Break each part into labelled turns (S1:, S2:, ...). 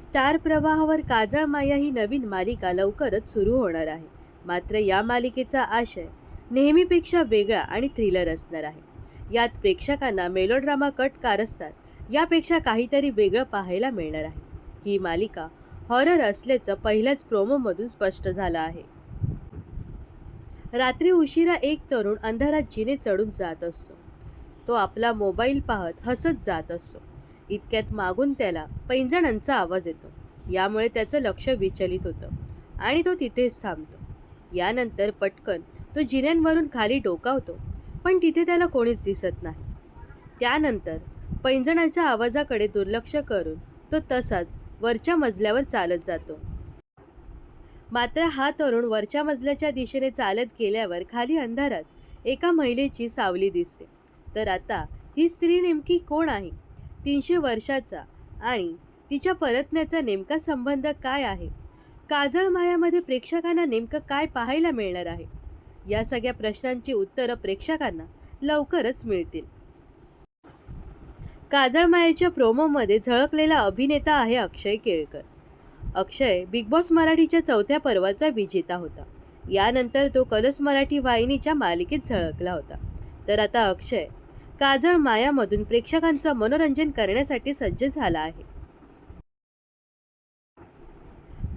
S1: Star प्रवाहावर काजळ माया ही नवीन मालिका लवकरच सुरू होणार आहे. मात्र या मालिकेचा आशय नेहमीपेक्षा वेगळा आणि थ्रिलर असणार आहे. यात प्रेक्षकांना मेलोड्रामा कट कारस्तात यापेक्षा काहीतरी वेगळं पाहायला मिळणार आहे. ही मालिका हॉरर असल्याचं पहिल्याच प्रोमोमधून स्पष्ट झालं आहे. रात्री उशिरा एक तरुण अंधारात जिने चढून जात असतो. तो आपला मोबाईल पाहत हसत जात असतो. इतक्यात मागून त्याला पैंजणांचा आवाज येतो. यामुळे त्याचं लक्ष विचलित होतं आणि तो तिथेच थांबतो. यानंतर पटकन तो जिन्यांवरून खाली डोकावतो पण तिथे त्याला कोणीच दिसत नाही. त्यानंतर पैंजणाच्या आवाजाकडे दुर्लक्ष करून तो तसाच वरच्या मजल्यावर चालत जातो. मात्र हा तरुण वरच्या मजल्याच्या दिशेने चालत गेल्यावर खाली अंधारात एका महिलेची सावली दिसते. तर आता ही स्त्री नेमकी कोण आहे? तीनशे वर्षाचा आणि तिच्या परतण्याचा नेमका संबंध काय आहे? काजळ मायामध्ये प्रेक्षकांना नेमकं काय पाहायला मिळणार आहे? या सगळ्या प्रश्नांची उत्तरं प्रेक्षकांना लवकरच मिळतील. काजळ मायाच्या प्रोमोमध्ये झळकलेला अभिनेता आहे अक्षय केळकर. अक्षय बिग बॉस मराठीच्या चौथ्या पर्वाचा विजेता होता. यानंतर तो कलस मराठी वाहिनीच्या मालिकेत झळकला होता. तर आता अक्षय काजळ मायामधून प्रेक्षकांचं मनोरंजन करण्यासाठी सज्ज झाला आहे.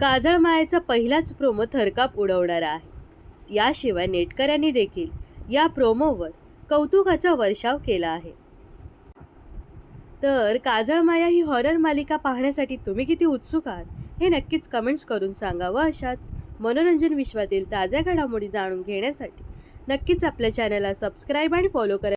S1: काजळ मायाचा पहिलाच प्रोमो थरकाप उडवणारा आहे. याशिवाय नेटकऱ्यांनी देखील या प्रोमोवर कौतुकाचा वर्षाव केला आहे. तर काजळ माया ही हॉरर मालिका पाहण्यासाठी तुम्ही किती उत्सुक आहात? हे नक्कीच कमेंट्स करून सांगा व अशाच मनोरंजन विश्वातील ताज्या घडामोडी जाणून घेण्यासाठी. नक्कीच आपल्या चॅनलला सबस्क्राईब आणि फॉलो करा.